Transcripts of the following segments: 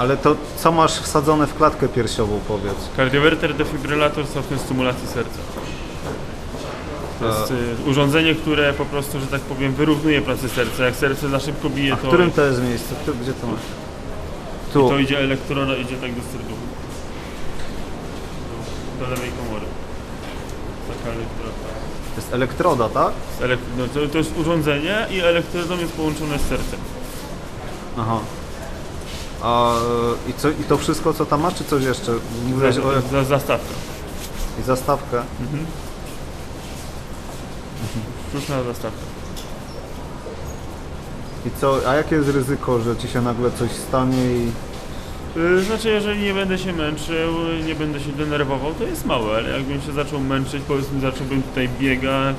Ale to co masz wsadzone w klatkę piersiową, powiedz? Kardiowerter, defibrylator, software stymulacji serca. To jest y, urządzenie, które po prostu, że tak powiem, wyrównuje pracę serca. Jak serce za szybko bije, A w to, którym to jest miejsce? Tu, gdzie to masz? Tu. to idzie elektroda, idzie tak do serducha. Do lewej komory. Taka elektroda. To jest elektroda, tak? Z elek- no, to, to jest urządzenie i elektrodą jest połączone z sercem. Aha. A, i, co, I to wszystko, co tam ma, czy coś jeszcze? Mówiłeś o Za, za, zastawka. i zastawkę. Sztuczna zastawka. I co, a jakie jest ryzyko, że ci się nagle coś stanie i... Y, Znaczy, jeżeli nie będę się męczył, nie będę się denerwował, to jest małe, ale jakbym się zaczął męczyć, powiedzmy zacząłbym tutaj biegać,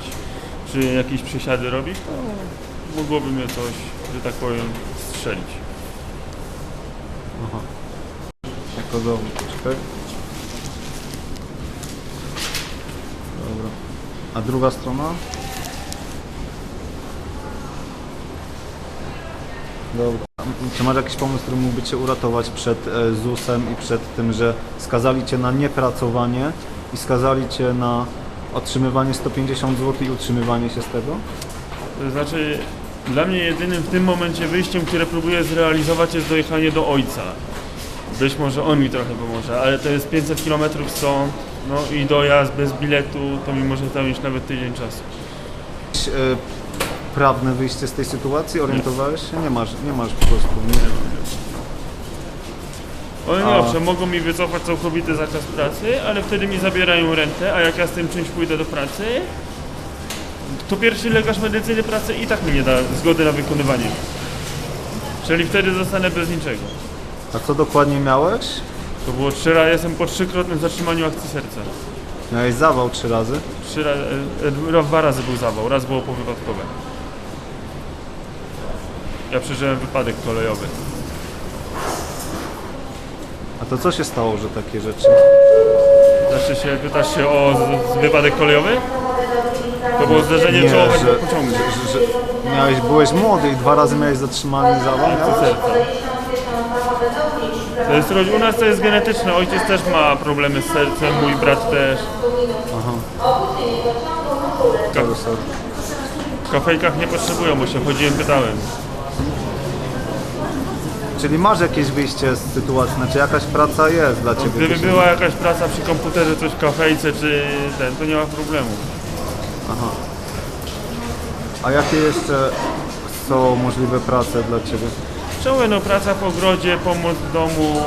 czy jakieś przesiady robić, to mogłoby mnie coś, że tak powiem, strzelić. Aha. Jako dowód, czekaj. Dobra. A druga strona? Dobra. Czy masz jakiś pomysł, który mógłby Cię uratować przed e, ZUS-em i przed tym, że skazali Cię na niepracowanie i skazali Cię na otrzymywanie 150 zł i utrzymywanie się z tego? To znaczy, dla mnie jedynym w tym momencie wyjściem, które próbuję zrealizować jest dojechanie do ojca. Być może on mi trochę pomoże, ale to jest 500 km stąd, no i dojazd bez biletu, to mi może zająć nawet tydzień czasu. Jakieś, e, prawne wyjście z tej sytuacji? Orientowałeś się? Nie masz, nie masz po prostu. Nie. Oni A. owszem, mogą mi wycofać całkowity zakaz pracy, ale wtedy mi zabierają rentę, a jak ja z tym czymś pójdę do pracy, to pierwszy lekarz medycyny pracy i tak mi nie da zgody na wykonywanie. Czyli wtedy zostanę bez niczego. A co dokładnie miałeś? To było trzy razy, jestem po trzykrotnym zatrzymaniu akcji serca. Miałeś zawał trzy razy. Trzy razy, e, dwa razy był zawał, raz było powypadkowe. Ja przeżyłem wypadek kolejowy. A to co się stało, że takie rzeczy? Znaczy się, pytasz się o z, z wypadek kolejowy? To było zderzenie Nie, czołowego że, pociągu. że, że miałeś, byłeś młody i dwa razy miałeś zatrzymany zawał? Akcji miałeś? serca. To jest, rodzi- u nas to jest genetyczne. Ojciec też ma problemy z sercem, mój brat też. Aha. Ka- Sorry, sorry. w kafejkach nie potrzebują, bo się chodziłem, pytałem. Czyli masz jakieś wyjście z sytuacji, znaczy jakaś praca jest dla Ciebie? Gdyby była jakaś praca przy komputerze, coś w kafejce czy ten, to nie ma problemu. Aha. A jakie jeszcze są możliwe prace dla Ciebie? Czołem, no praca w ogrodzie, pomoc w domu,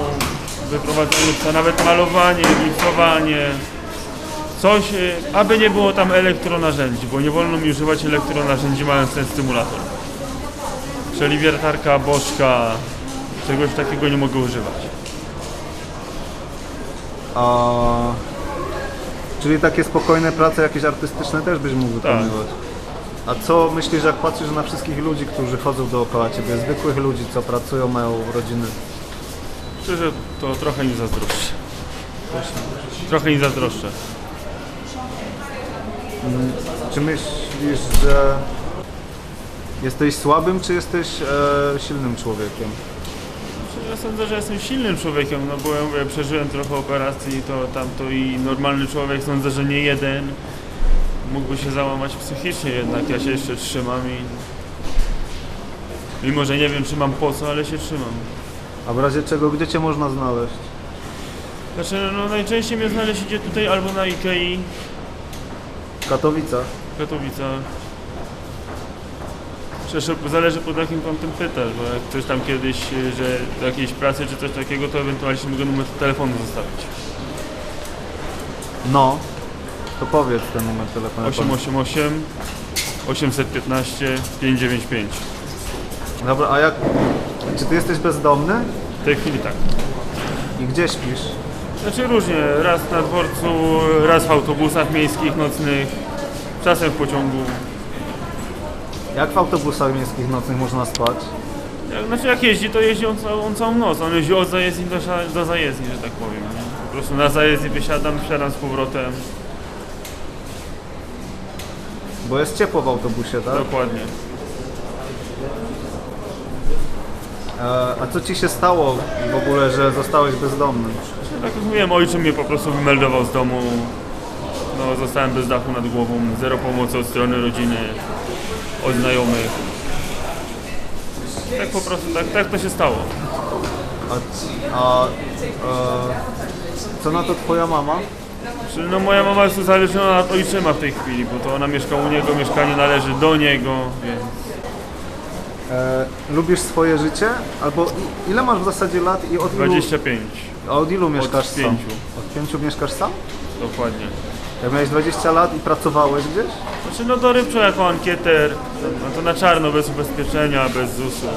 wyprowadzanie psa, nawet malowanie, gipsowanie. Coś, y, aby nie było tam elektronarzędzi, bo nie wolno mi używać elektronarzędzi mając ten stymulator. Czyli wiertarka, bożka, czegoś takiego nie mogę używać. A... Czyli takie spokojne prace jakieś artystyczne też byś mógł Tak. wykonywać? A co myślisz, jak patrzysz na wszystkich ludzi, którzy chodzą dookoła Ciebie, zwykłych ludzi, co pracują, mają rodziny? Szczerze, to trochę im zazdroszczę. Trochę im zazdroszczę. Czy myślisz, że jesteś słabym, czy jesteś e, silnym człowiekiem? Ja sądzę, że jestem silnym człowiekiem, no bo ja mówię, przeżyłem trochę operacji, to tamto i normalny człowiek, sądzę, że nie jeden mógłby się załamać psychicznie, jednak ja się jeszcze trzymam i mimo, że nie wiem, czy mam po co, ale się trzymam. A w razie czego, gdzie Cię można znaleźć? Znaczy, no najczęściej mnie znaleźć idzie tutaj albo na Ikei, W Katowicach? Katowicach. Przecież zależy pod jakim kątem pytasz, bo jak ktoś tam kiedyś, y, że do jakiejś pracy czy coś takiego, to ewentualnie się mogę numer telefonu zostawić. No, to powiedz ten numer telefonu. 888 815 595. Dobra, a jak... Czy Ty jesteś bezdomny? W tej chwili tak. I gdzie śpisz? Znaczy różnie, raz na dworcu, raz w autobusach miejskich nocnych, czasem w pociągu. Jak w autobusach miejskich nocnych można spać? Jak, znaczy jak jeździ, to jeździ on, całą- on całą noc. On jeździ od zajezdni do, sza- do zajezdni, że tak powiem. Nie? Po prostu na zajezdni wysiadam, wsiadam z powrotem. Bo jest ciepło w autobusie, tak? Dokładnie. E, a co ci się stało w ogóle, że zostałeś bezdomnym? Tak jak mówiłem, ojczym mnie po prostu wymeldował z domu. No, zostałem bez dachu nad głową, zero pomocy od strony rodziny, od znajomych. Tak po prostu, tak, tak to się stało. A, a e, co na to twoja mama? No moja mama jest uzależniona od ojczyma w tej chwili, bo to ona mieszka u niego, mieszkanie należy do niego, więc E, lubisz swoje życie? Albo ile masz w zasadzie lat i od ilu, 25 a od ilu mieszkasz sam? pięciu. Od pięciu mieszkasz sam? dokładnie. Jak miałeś 20 lat i pracowałeś gdzieś? Znaczy no dorywczo jako ankieter, no to na czarno, bez ubezpieczenia, bez ZUS-u.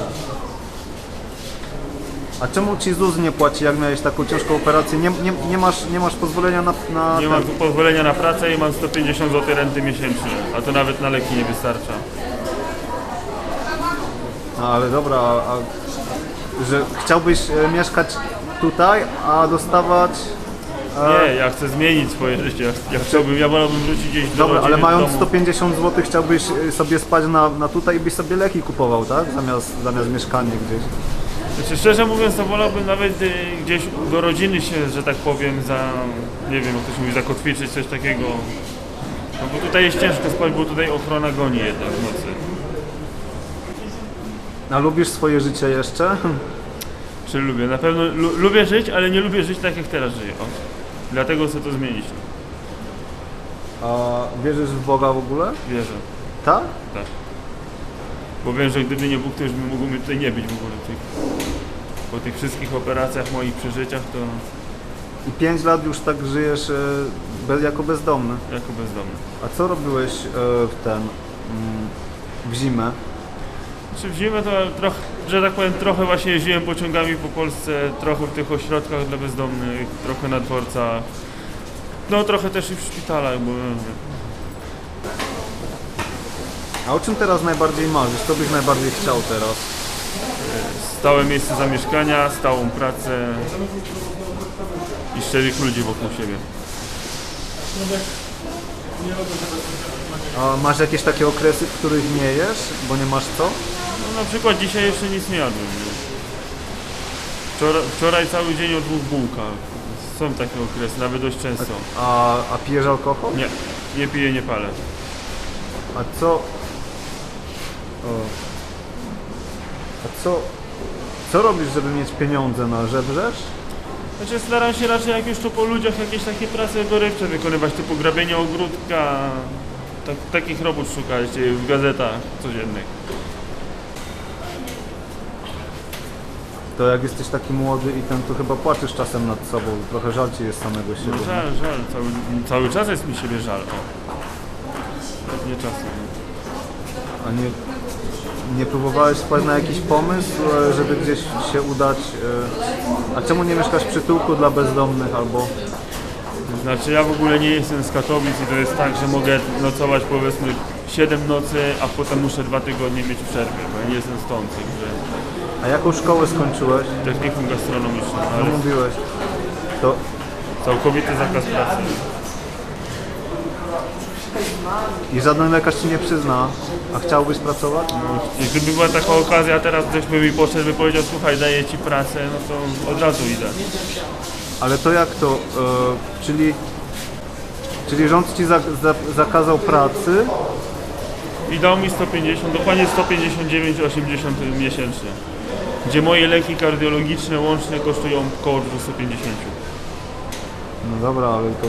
A czemu ci ZUS nie płaci, jak miałeś taką ciężką operację? Nie, nie, nie, masz, nie masz pozwolenia na... na Nie mam tu pozwolenia na pracę i mam 150 zł renty miesięcznie, a to nawet na leki nie wystarcza. No ale dobra, a, a, że chciałbyś e, mieszkać tutaj, a dostawać... Nie, ja chcę zmienić swoje życie. Ja, ja chciałbym, ja wolałbym wrócić gdzieś do Dobra, rodziny, ale mając domu. 150 zł chciałbyś e, sobie spać na, na tutaj i byś sobie leki kupował, tak? Zamiast, zamiast mieszkanie gdzieś. Znaczy, szczerze mówiąc, to wolałbym nawet y, gdzieś do rodziny się, że tak powiem, za, nie wiem, jak się mówi, zakotwiczyć, coś takiego. No bo tutaj jest ciężko spać, bo tutaj ochrona goni jednak w nocy. A lubisz swoje życie jeszcze? Czy lubię? Na pewno lu, lubię żyć, ale nie lubię żyć tak, jak teraz żyję. O. Dlatego chcę to zmienić. A wierzysz w Boga w ogóle? Wierzę. Tak? Tak. Bo wiem, że gdyby nie Bóg, to już by mnie tutaj nie być w ogóle. Tych, po tych wszystkich operacjach, moich przeżyciach, to I 5 lat już tak żyjesz e, bez, jako bezdomny. jako bezdomny. A co robiłeś e, w ten... mm, w zimę? Czy w zimę to trochę, że tak powiem, trochę właśnie jeździłem pociągami po Polsce, trochę w tych ośrodkach dla bezdomnych, trochę na dworcach. No trochę też i w szpitalach, bo A o czym teraz najbardziej marzysz? Co byś najbardziej chciał teraz? stałe miejsce zamieszkania, stałą pracę i szczerych ludzi wokół siebie. A masz jakieś takie okresy, w których nie jesz, bo nie masz co? Na przykład dzisiaj jeszcze nic nie jadłem. Wczoraj, wczoraj cały dzień o dwóch bułkach. Są takie okresy, nawet dość często. A, a pijesz alkohol? Nie, nie piję, nie palę. A co... O. A co... Co robisz, żeby mieć pieniądze na żebrzesz? Znaczy staram się raczej jak już to po ludziach jakieś takie prace dorywcze wykonywać, typu grabienie ogródka, tak, takich robót szukać e, w gazetach codziennych. To jak jesteś taki młody i ten, to chyba płaczesz czasem nad sobą. Trochę żal ci jest samego siebie. No żal, żal, cały, cały czas jest mi siebie żal. O. Nie czasem. A nie, nie próbowałeś wpaść na jakiś pomysł, e, żeby gdzieś się udać? e, A czemu nie mieszkasz w przytułku dla bezdomnych albo... Znaczy ja w ogóle nie jestem z Katowic i to jest tak, że mogę nocować powiedzmy 7 nocy, a potem muszę dwa tygodnie mieć przerwę, bo ja nie jestem stąd, także A jaką szkołę skończyłeś? technikum gastronomiczne, No ale mówiłeś. To całkowity zakaz pracy. i żaden lekarz ci nie przyzna. A chciałbyś pracować? No, gdyby była taka okazja, teraz ktoś by mi podszedł, by powiedział, słuchaj, daję ci pracę, no to od razu idę. Ale to jak to? E, czyli, czyli rząd ci za, za, zakazał pracy, I dał mi 150, dokładnie 159,80 miesięcznie. Gdzie moje leki kardiologiczne łącznie kosztują około 250. No dobra, ale to.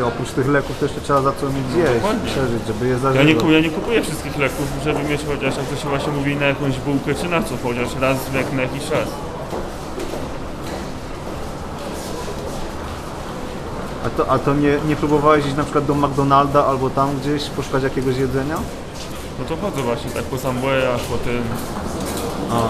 No, oprócz tych leków to jeszcze trzeba za co mieć dokładnie. przeżyć, żeby je Ja zażywać. nie, ku- ja nie kupuję wszystkich leków, żeby mieć chociaż, jak to się właśnie mówi, na jakąś bułkę czy na co, chociaż raz jak na jakiś czas. A to, a to nie, nie próbowałeś iść na przykład do McDonalda albo tam gdzieś poszukać jakiegoś jedzenia? No to chodzę właśnie tak po Samboyach, po tym, A,